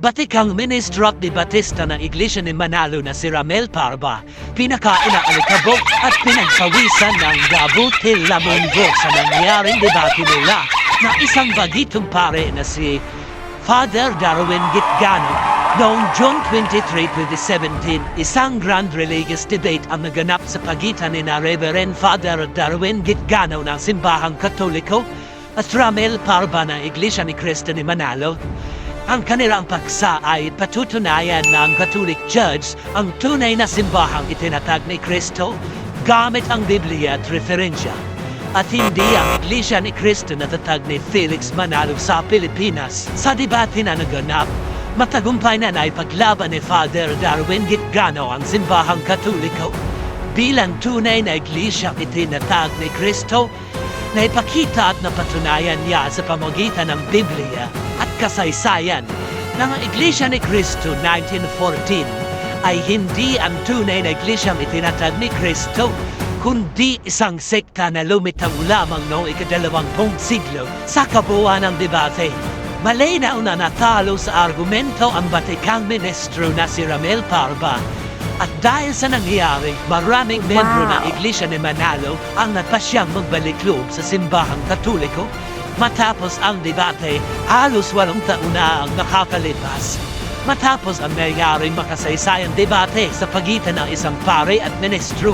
Batikang ministro at debatista ng Iglesia ni Manalo na si Ramel Parba, pinaka-inaalikabok at pinagpawisan ng Gabutil Lamongo sa nangyaring debate nila na isang bagitong pare na si Father Darwin Gitgano noong June 23, 2017, isang grand religious debate ang naganap sa pagitan ni na Reverend Father Darwin Gitgano ng Simbahang Katoliko at Ramel Parba ng Iglesia ni Cristo ni Manalo. Ang kanilang paksa ay patutunayan ng Catholic Church ang tunay na simbahang itinatag ni Cristo gamit ang Biblia at referensya at hindi ang Iglesia ni Cristo na tatag ni Felix Manalo sa Pilipinas. Sa debate na naganap, matagumpay na naipaglaban ni Father Darwin Gitgano ang simbahang katoliko. Bilang tunay na Iglesia itinatag ni Cristo, na ipakita at napatunayan niya sa pamagitan ng Biblia kasaysayan ng Iglesia ni Cristo 1914 ay hindi ang tunay na Iglesia itinatag ni Cristo kundi isang sekta na lumitaw lamang noong ikadalawampung siglo sa kabuuan ng debate. Malinaw na natalo sa argumento ang batikang ministro na si Ramel Parba at dahil sa nangyari, maraming membro Wow. ng Iglesia ni Manalo ang nagpasyang magbalik loob sa simbahang katoliko. Matapos ang debate, halos walong taon na ang nakakalipas. Matapos ang nangyaring makasaysayang debate sa pagitan ng isang pare at ministro,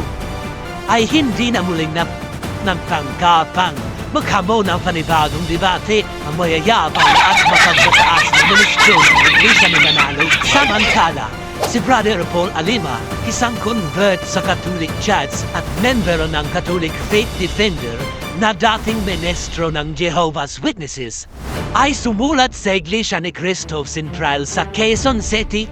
ay hindi na muling na ng tangkapang maghamon ng panibagong debate ang mayayabang at mapagmataas na ministro ng Iglesia ni Manalo. Samantala, si Brother Paul Alima, isang convert sa Catholic Church at member ng Catholic Faith Defender na dating ministro ng Jehovah's Witnesses, ay sumulat sa Iglesia ni Cristo Central sa Quezon City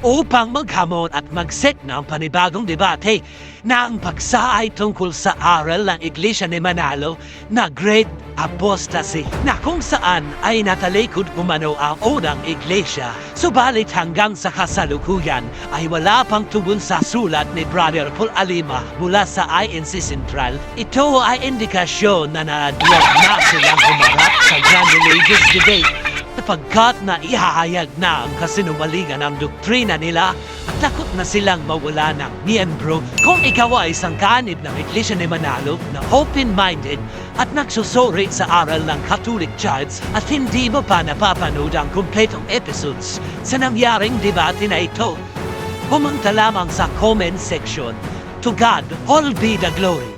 upang maghamon at mag-set ng panibagong debate na ang paksa tungkol sa aral ng Iglesia ni Manalo na Great Apostasy na kung saan ay natalikod umano ang unang iglesia. Subalit hanggang sa kasalukuyan ay wala pang tugon sa sulat ni Brother Paul Alima mula sa INC Central. Ito ay indikasyon na naduwag na silang humarap sa Grand Religious Debate sapagkat na ihahayag na ang kasinungalingan ng doktrina nila at takot na silang mawala ng miyembro kung ikaw ay isang kanib ng Iglesia ni Manalo na open-minded at nagsusuri sa aral ng Catholic Church at hindi mo pa napapanood ang kumpletong episodes sa nangyaring debate na ito. Pumunta lamang sa comment section. To God all be the glory.